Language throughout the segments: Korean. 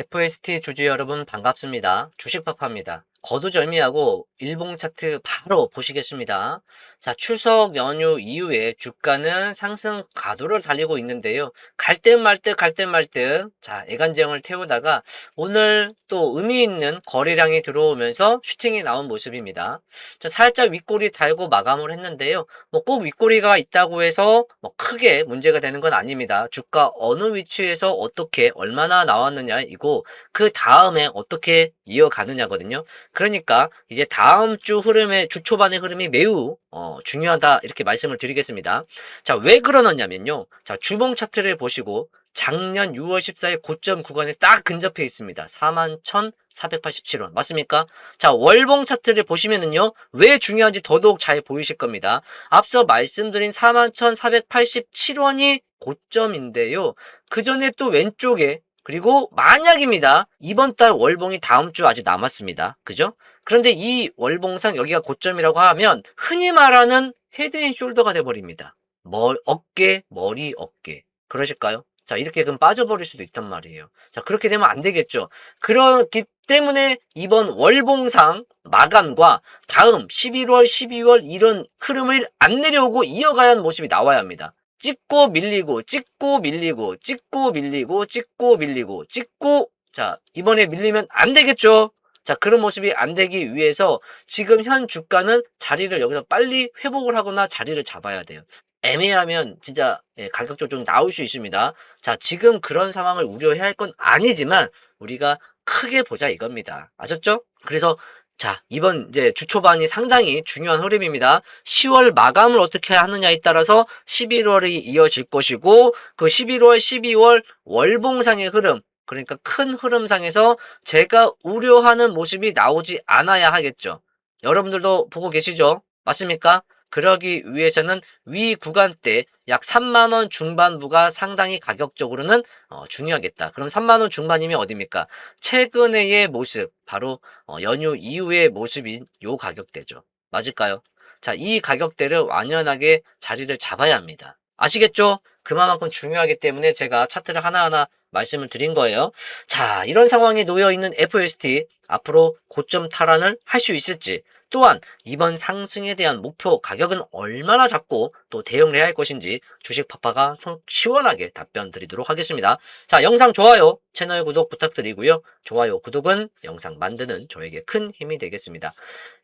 FST 주주 여러분 반갑습니다. 주식파파입니다. 거두절미하고 일봉 차트 바로 보시겠습니다. 자, 추석 연휴 이후에 주가는 상승 가도를 달리고 있는데요. 갈 듯 말 듯 갈 듯 말 듯. 자, 애간장을 태우다가 오늘 또 의미 있는 거래량이 들어오면서 슈팅이 나온 모습입니다. 자, 살짝 윗꼬리 달고 마감을 했는데요. 뭐 꼭 윗꼬리가 있다고 해서 뭐 크게 문제가 되는 건 아닙니다. 주가 어느 위치에서 어떻게 얼마나 나왔느냐 이고 그 다음에 어떻게 이어가느냐거든요. 그러니까 이제 다음 주 흐름의 주 초반의 흐름이 매우 어, 중요하다 이렇게 말씀을 드리겠습니다. 자, 왜 그러느냐면요. 자, 주봉 차트를 보시고 작년 6월 14일 고점 구간에 딱 근접해 있습니다. 41,487원. 맞습니까? 자, 월봉 차트를 보시면은요. 왜 중요한지 더더욱 잘 보이실 겁니다. 앞서 말씀드린 41,487원이 고점인데요. 그 전에 또 왼쪽에 그리고 만약입니다. 이번 달 월봉이 다음 주 아직 남았습니다. 그죠? 그런데 이 월봉상 여기가 고점이라고 하면 흔히 말하는 헤드 앤 숄더가 돼버립니다. 머, 어깨, 머리, 어깨. 그러실까요? 자, 이렇게 그럼 빠져버릴 수도 있단 말이에요. 자, 그렇게 되면 안 되겠죠. 그렇기 때문에 이번 월봉상 마감과 다음 11월, 12월 이런 흐름을 안 내려오고 이어가야 하는 모습이 나와야 합니다. 찍고 밀리고 찍고 밀리고 찍고 밀리고 찍고 밀리고 찍고. 자 이번에 밀리면 안 되겠죠? 자 그런 모습이 안 되기 위해서 지금 현 주가는 자리를 여기서 빨리 회복을 하거나 자리를 잡아야 돼요. 애매하면 진짜 예, 가격 조정이 나올 수 있습니다. 자 지금 그런 상황을 우려해야 할 건 아니지만 우리가 크게 보자 이겁니다. 아셨죠? 그래서 자, 이번 이제 주 초반이 상당히 중요한 흐름입니다. 10월 마감을 어떻게 하느냐에 따라서 11월이 이어질 것이고 그 11월, 12월 월봉상의 흐름 그러니까 큰 흐름상에서 제가 우려하는 모습이 나오지 않아야 하겠죠. 여러분들도 보고 계시죠? 맞습니까? 그러기 위해서는 위 구간대 약 3만원 중반부가 상당히 가격적으로는 어, 중요하겠다. 그럼 3만원 중반이면 어딥니까? 최근의 모습, 바로 어, 연휴 이후의 모습인 요 가격대죠. 맞을까요? 자, 이 가격대를 완연하게 자리를 잡아야 합니다. 아시겠죠? 그만큼 중요하기 때문에 제가 차트를 하나하나 말씀을 드린 거예요. 자, 이런 상황에 놓여 있는 FST 앞으로 고점 탈환을 할 수 있을지 또한 이번 상승에 대한 목표 가격은 얼마나 작고 또 대응을 해야 할 것인지 주식 파파가 속 시원하게 답변 드리도록 하겠습니다. 자, 영상 좋아요, 채널 구독 부탁드리고요. 좋아요, 구독은 영상 만드는 저에게 큰 힘이 되겠습니다.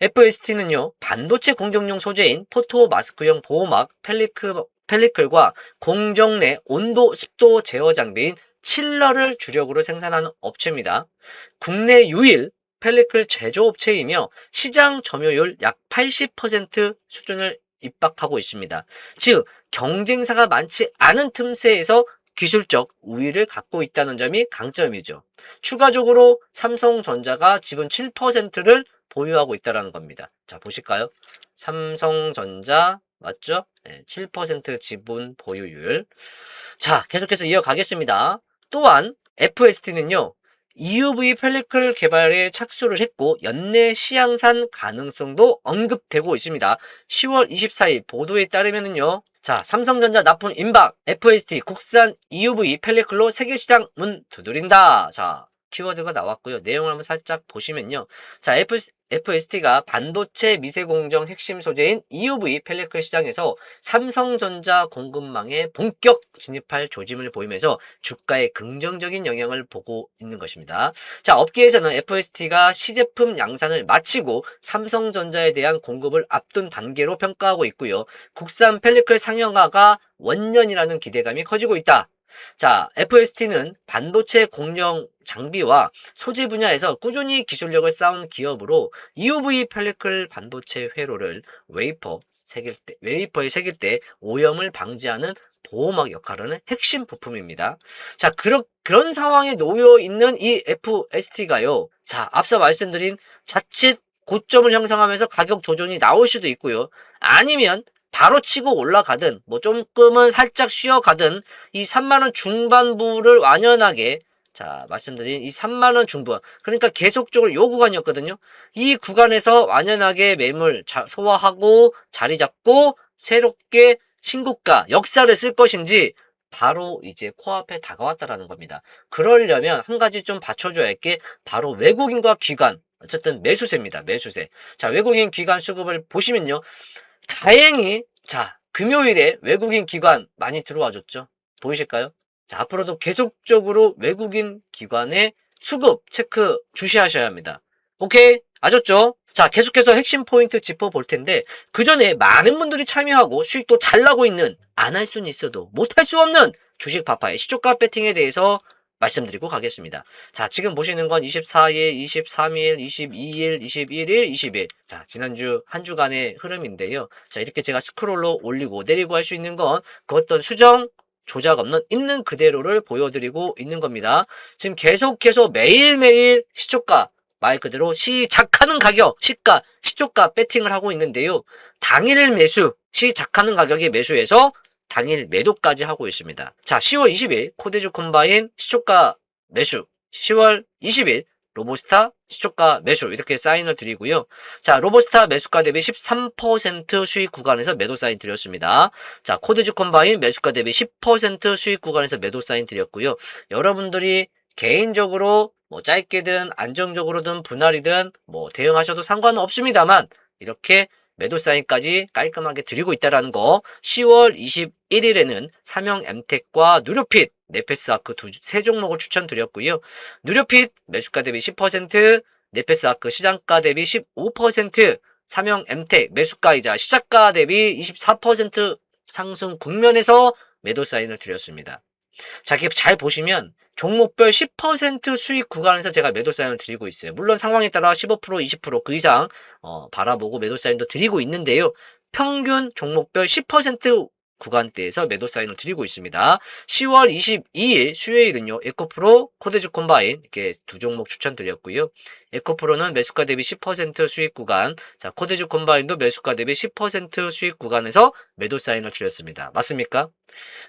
FST는요, 반도체 공정용 소재인 포토 마스크용 보호막 펠리크, 펠리클과 공정 내 온도, 습도 제어 장비인 칠러를 주력으로 생산하는 업체입니다. 국내 유일 펠리클 제조업체이며 시장 점유율 약 80% 수준을 입박하고 있습니다. 즉 경쟁사가 많지 않은 틈새에서 기술적 우위를 갖고 있다는 점이 강점이죠. 추가적으로 삼성전자가 지분 7%를 보유하고 있다는 겁니다. 자 보실까요? 삼성전자 맞죠? 네, 7% 지분 보유율. 자 계속해서 이어가겠습니다. 또한 FST는요. EUV 펠리클 개발에 착수를 했고 연내 시향산 가능성도 언급되고 있습니다. 10월 24일 보도에 따르면요. 자, 삼성전자 납품 임박 FST 국산 EUV 펠리클로 세계 시장 문 두드린다. 자, 키워드가 나왔고요. 내용을 한번 살짝 보시면요. 자, FST가 반도체 미세공정 핵심 소재인 EUV 펠리클 시장에서 삼성전자 공급망에 본격 진입할 조짐을 보이면서 주가에 긍정적인 영향을 보고 있는 것입니다. 자, 업계에서는 FST가 시제품 양산을 마치고 삼성전자에 대한 공급을 앞둔 단계로 평가하고 있고요. 국산 펠리클 상용화가 원년이라는 기대감이 커지고 있다. 자, FST는 반도체 공정 장비와 소재 분야에서 꾸준히 기술력을 쌓은 기업으로 EUV 펠리클 반도체 회로를 웨이퍼 새길 때, 웨이퍼에 새길 때 오염을 방지하는 보호막 역할을 하는 핵심 부품입니다. 자, 그런, 그런 상황에 놓여 있는 이 FST가요. 자, 앞서 말씀드린 자칫 고점을 형성하면서 가격 조정이 나올 수도 있고요. 아니면 바로 치고 올라가든 뭐 조금은 살짝 쉬어가든 이 3만원 중반부를 완연하게 자 말씀드린 이 3만원 중반 그러니까 계속적으로 요 구간이었거든요 이 구간에서 완연하게 매물 자, 소화하고 자리 잡고 새롭게 신고가 역사를 쓸 것인지 바로 이제 코앞에 다가왔다라는 겁니다. 그러려면 한 가지 좀 받쳐줘야 할 게 바로 외국인과 기관 어쨌든 매수세입니다. 매수세. 자 외국인 기관 수급을 보시면요. 다행히 자 금요일에 외국인 기관 많이 들어와 줬죠. 보이실까요? 자 앞으로도 계속적으로 외국인 기관의 수급 체크 주시하셔야 합니다. 오케이 아셨죠? 자 계속해서 핵심 포인트 짚어볼 텐데 그 전에 많은 분들이 참여하고 수익도 잘 나고 있는 안 할 수는 있어도 못 할 수 없는 주식 파파의 시초가 배팅에 대해서 말씀드리고 가겠습니다. 자, 지금 보시는 건 24일, 23일, 22일, 21일, 20일. 자, 지난주 한 주간의 흐름인데요. 자, 이렇게 제가 스크롤로 올리고 내리고 할 수 있는 건 그 어떤 수정, 조작 없는 있는 그대로를 보여드리고 있는 겁니다. 지금 계속해서 매일매일 시초가, 말 그대로 시작하는 가격, 시가, 시초가 배팅을 하고 있는데요. 당일 매수, 시작하는 가격의 매수에서 당일 매도까지 하고 있습니다. 자, 10월 20일 코데주 콤바인 시초가 매수, 10월 20일 로보스타 시초가 매수 이렇게 사인을 드리고요. 자, 로보스타 매수가 대비 13% 수익 구간에서 매도 사인 드렸습니다. 자, 코데주 콤바인 매수가 대비 10% 수익 구간에서 매도 사인 드렸고요. 여러분들이 개인적으로 뭐 짧게든 안정적으로든 분할이든 뭐 대응하셔도 상관은 없습니다만 이렇게 매도 사인까지 깔끔하게 드리고 있다라는 거. 10월 21일에는 삼형 엠텍과 누료핏, 네페스 아크 두 세 종목을 추천드렸고요. 누료핏 매수가 대비 10%, 네페스 아크 시장가 대비 15%, 삼형 엠텍 매수가이자 시작가 대비 24% 상승 국면에서 매도 사인을 드렸습니다. 자, 이렇게 잘 보시면 종목별 10% 수익 구간에서 제가 매도 사인을 드리고 있어요. 물론 상황에 따라 15%, 20%그 이상 어, 바라보고 매도 사인도 드리고 있는데요. 평균 종목별 10% 구간대에서 매도 사인을 드리고 있습니다. 10월 22일 수요일은요. 에코프로, 코데즈 콤바인 이렇게 두 종목 추천드렸고요. 에코프로는 매수가 대비 10% 수익 구간, 자 코데즈 콤바인도 매수가 대비 10% 수익 구간에서 매도 사인을 드렸습니다. 맞습니까?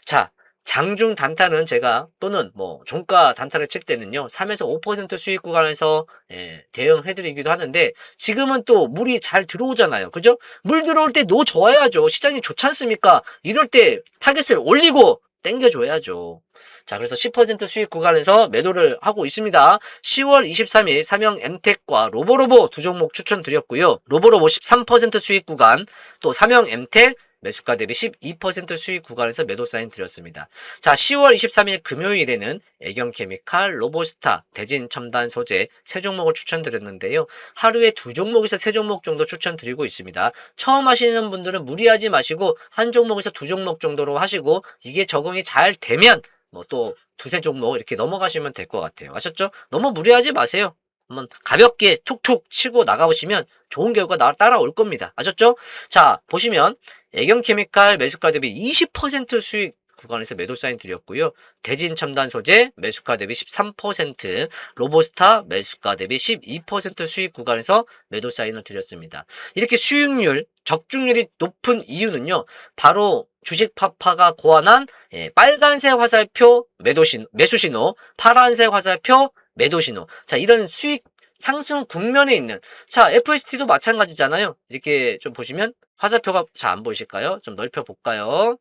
자 장중 단타는 제가 또는 뭐 종가 단타를 칠 때는요 3에서 5% 수익 구간에서 예, 대응해 드리기도 하는데 지금은 또 물이 잘 들어오잖아요. 그죠? 물 들어올 때 노 줘야죠. 시장이 좋지 않습니까? 이럴 때 타겟을 올리고 땡겨줘야죠. 자 그래서 10% 수익 구간에서 매도를 하고 있습니다. 10월 23일 삼형 엠텍과 로보로보 두 종목 추천드렸고요. 로보로보 13% 수익 구간 또 삼형 엠텍 매수가 대비 12% 수익 구간에서 매도 사인 드렸습니다. 자, 10월 23일 금요일에는 애경케미칼, 로보스타, 대진 첨단 소재 세 종목을 추천드렸는데요. 하루에 두 종목에서 세 종목 정도 추천드리고 있습니다. 처음 하시는 분들은 무리하지 마시고 한 종목에서 두 종목 정도로 하시고 이게 적응이 잘 되면 뭐또 두세 종목 이렇게 넘어가시면 될 것 같아요. 아셨죠? 너무 무리하지 마세요. 한번 가볍게 툭툭 치고 나가보시면 좋은 결과 나 따라올 겁니다. 아셨죠? 자, 보시면 애경케미칼 매수가 대비 20% 수익 구간에서 매도 사인 드렸고요. 대진 첨단 소재 매수가 대비 13%, 로보스타 매수가 대비 12% 수익 구간에서 매도 사인을 드렸습니다. 이렇게 수익률, 적중률이 높은 이유는요. 바로 주식 파파가 고안한 예, 빨간색 화살표 매도 신 매수 신호, 파란색 화살표 매도 신호. 자, 이런 수익 상승 국면에 있는 자, FST도 마찬가지잖아요. 이렇게 좀 보시면 화살표가 잘 안 보이실까요? 좀 넓혀 볼까요?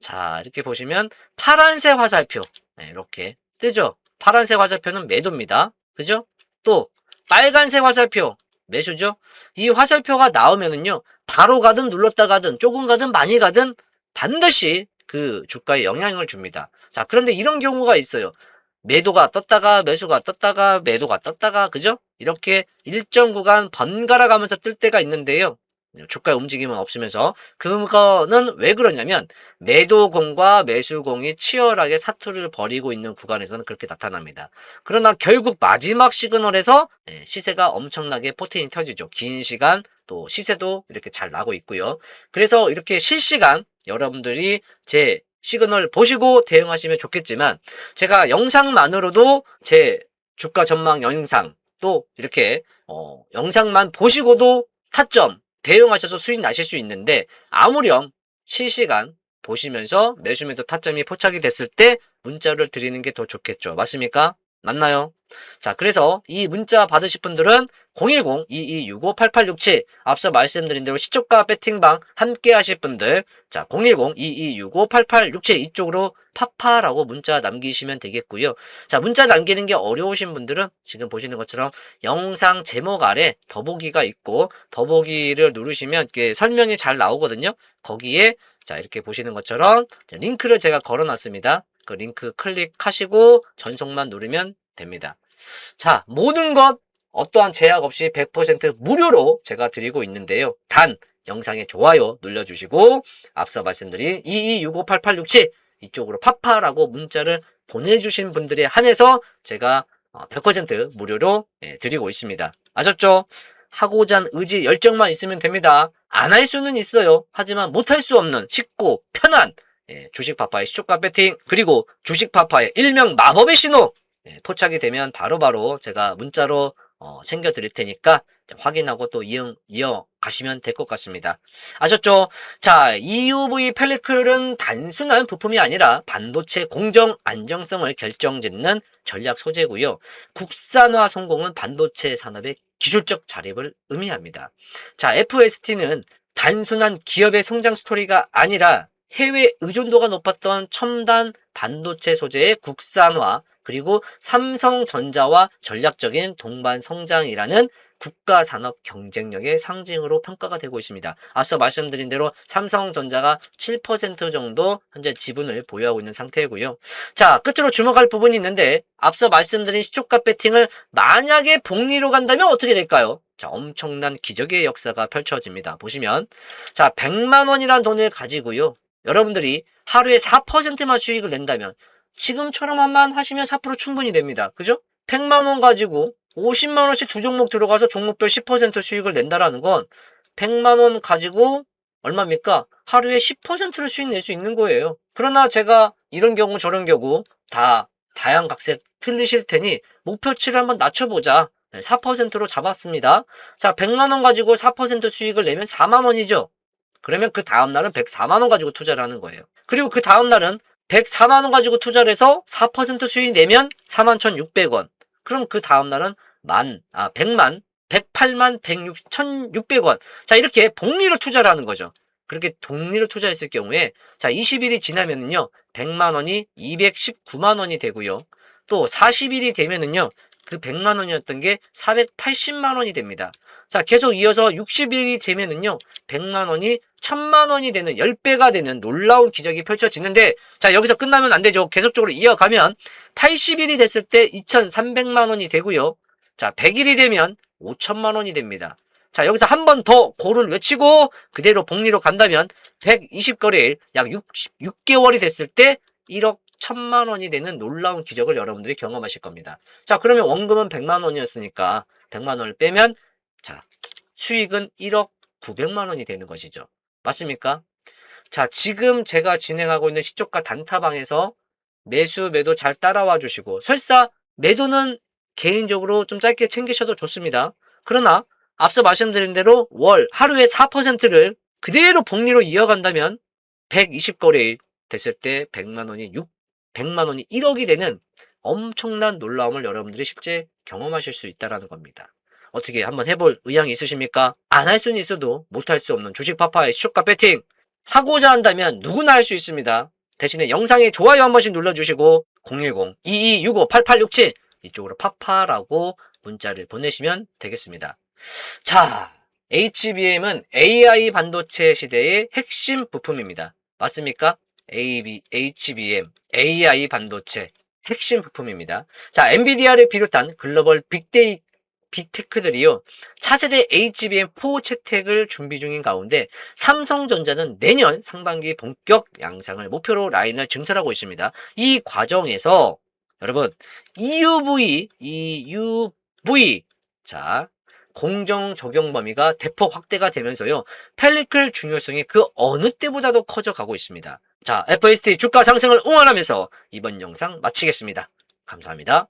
자, 이렇게 보시면 파란색 화살표. 네, 이렇게 뜨죠? 파란색 화살표는 매도입니다. 그죠? 또 빨간색 화살표 매수죠? 이 화살표가 나오면은요. 바로 가든 눌렀다 가든 조금 가든 많이 가든 반드시 그 주가에 영향을 줍니다. 자, 그런데 이런 경우가 있어요. 매도가 떴다가 매수가 떴다가 매도가 떴다가 그죠? 이렇게 일정 구간 번갈아 가면서 뜰 때가 있는데요. 주가의 움직임은 없으면서 그거는 왜 그러냐면 매도공과 매수공이 치열하게 사투를 벌이고 있는 구간에서는 그렇게 나타납니다. 그러나 결국 마지막 시그널에서 예, 시세가 엄청나게 포텐이 터지죠. 긴 시간 또 시세도 이렇게 잘 나고 있고요. 그래서 이렇게 실시간 여러분들이 제 시그널 보시고 대응하시면 좋겠지만 제가 영상만으로도 제 주가 전망 영상 또 이렇게 어, 영상만 보시고도 타점 대응하셔서 수익 나실 수 있는데 아무렴 실시간 보시면서 매수 매도 타점이 포착이 됐을 때 문자를 드리는 게 더 좋겠죠. 맞습니까? 맞나요? 자, 그래서 이 문자 받으실 분들은 010-2265-8867 앞서 말씀드린 대로 시초가 배팅방 함께 하실 분들 자, 010-2265-8867 이쪽으로 파파라고 문자 남기시면 되겠고요. 자, 문자 남기는 게 어려우신 분들은 지금 보시는 것처럼 영상 제목 아래 더보기가 있고 더보기를 누르시면 이렇게 설명이 잘 나오거든요. 거기에 자, 이렇게 보시는 것처럼 자, 링크를 제가 걸어 놨습니다. 그 링크 클릭하시고 전송만 누르면 됩니다. 자, 모든 것 어떠한 제약 없이 100% 무료로 제가 드리고 있는데요. 단 영상에 좋아요 눌러주시고 앞서 말씀드린 22658867 이쪽으로 파파라고 문자를 보내주신 분들에 한해서 제가 어, 100% 무료로 예, 드리고 있습니다. 아셨죠? 하고자 하는 의지, 열정만 있으면 됩니다. 안 할 수는 있어요. 하지만 못할 수 없는 쉽고 편한 예, 주식 파파의 시초가 배팅 그리고 주식 파파의 일명 마법의 신호 예, 포착이 되면 바로바로 제가 문자로 어, 챙겨 드릴 테니까 자, 확인하고 또 이용, 이어 가시면 될 것 같습니다. 아셨죠? 자, EUV 펠리클은 단순한 부품이 아니라 반도체 공정 안정성을 결정짓는 전략 소재고요. 국산화 성공은 반도체 산업의 기술적 자립을 의미합니다. 자, FST는 단순한 기업의 성장 스토리가 아니라 해외 의존도가 높았던 첨단 반도체 소재의 국산화 그리고 삼성전자와 전략적인 동반 성장이라는 국가 산업 경쟁력의 상징으로 평가가 되고 있습니다. 앞서 말씀드린 대로 삼성전자가 7% 정도 현재 지분을 보유하고 있는 상태이고요. 자, 끝으로 주목할 부분이 있는데 앞서 말씀드린 시초가 배팅을 만약에 복리로 간다면 어떻게 될까요? 자, 엄청난 기적의 역사가 펼쳐집니다. 보시면 자, 100만 원이란 돈을 가지고요. 여러분들이 하루에 4%만 수익을 낸다면 지금처럼만 하시면 4% 충분히 됩니다. 그죠? 100만 원 가지고 50만 원씩 두 종목 들어가서 종목별 10% 수익을 낸다라는 건 100만 원 가지고 얼마입니까? 하루에 10%를 수익 낼 수 있는 거예요. 그러나 제가 이런 경우 저런 경우 다 다양각색 틀리실 테니 목표치를 한번 낮춰보자. 4%로 잡았습니다. 자, 100만 원 가지고 4% 수익을 내면 4만 원이죠. 그러면 그 다음 날은 104만 원 가지고 투자를 하는 거예요. 그리고 그 다음 날은 104만 원 가지고 투자를 해서 4% 수익 내면 41,600원. 그럼 그 다음 날은 만, 아, 100만, 108만 106, 1,600원. 자, 이렇게 복리로 투자를 하는 거죠. 그렇게 독리로 투자했을 경우에 자, 20일이 지나면은요. 100만 원이 219만 원이 되고요. 또 40일이 되면은요. 그 100만 원이었던 게 480만 원이 됩니다. 자, 계속 이어서 60일이 되면은요. 100만 원이 1000만 원이 되는 10배가 되는 놀라운 기적이 펼쳐지는데 자, 여기서 끝나면 안 되죠. 계속적으로 이어가면 80일이 됐을 때 2300만 원이 되고요. 자, 100일이 되면 5천만 원이 됩니다. 자, 여기서 한 번 더 고를 외치고 그대로 복리로 간다면 120거래일 약 6개월이 됐을 때 1억 1000만 원이 되는 놀라운 기적을 여러분들이 경험하실 겁니다. 자, 그러면 원금은 100만 원이었으니까 100만 원을 빼면 자, 수익은 1억 900만 원이 되는 것이죠. 맞습니까? 자, 지금 제가 진행하고 있는 시초가 단타방에서 매수, 매도 잘 따라와 주시고 설사 매도는 개인적으로 좀 짧게 챙기셔도 좋습니다. 그러나 앞서 말씀드린 대로 월 하루에 4%를 그대로 복리로 이어간다면 120거래일 됐을 때 100만 원이 6 100만 원이 1억이 되는 엄청난 놀라움을 여러분들이 실제 경험하실 수 있다라는 겁니다. 어떻게 한번 해볼 의향이 있으십니까? 안 할 수는 있어도 못 할 수 없는 주식 파파의 시초가 배팅 하고자 한다면 누구나 할 수 있습니다. 대신에 영상에 좋아요 한 번씩 눌러주시고 010-2265-8867 이쪽으로 파파라고 문자를 보내시면 되겠습니다. 자, HBM은 AI 반도체 시대의 핵심 부품입니다. 맞습니까? AB, HBM, AI 반도체 핵심 부품입니다. 자, 엔비디아를 비롯한 글로벌 빅데이 빅테크들이요. 차세대 HBM4 채택을 준비 중인 가운데 삼성전자는 내년 상반기 본격 양상을 목표로 라인을 증설하고 있습니다. 이 과정에서 여러분 EUV, EUV 자 공정 적용 범위가 대폭 확대가 되면서요. 펠리클 중요성이 그 어느 때보다도 커져가고 있습니다. 자, FST 주가 상승을 응원하면서 이번 영상 마치겠습니다. 감사합니다.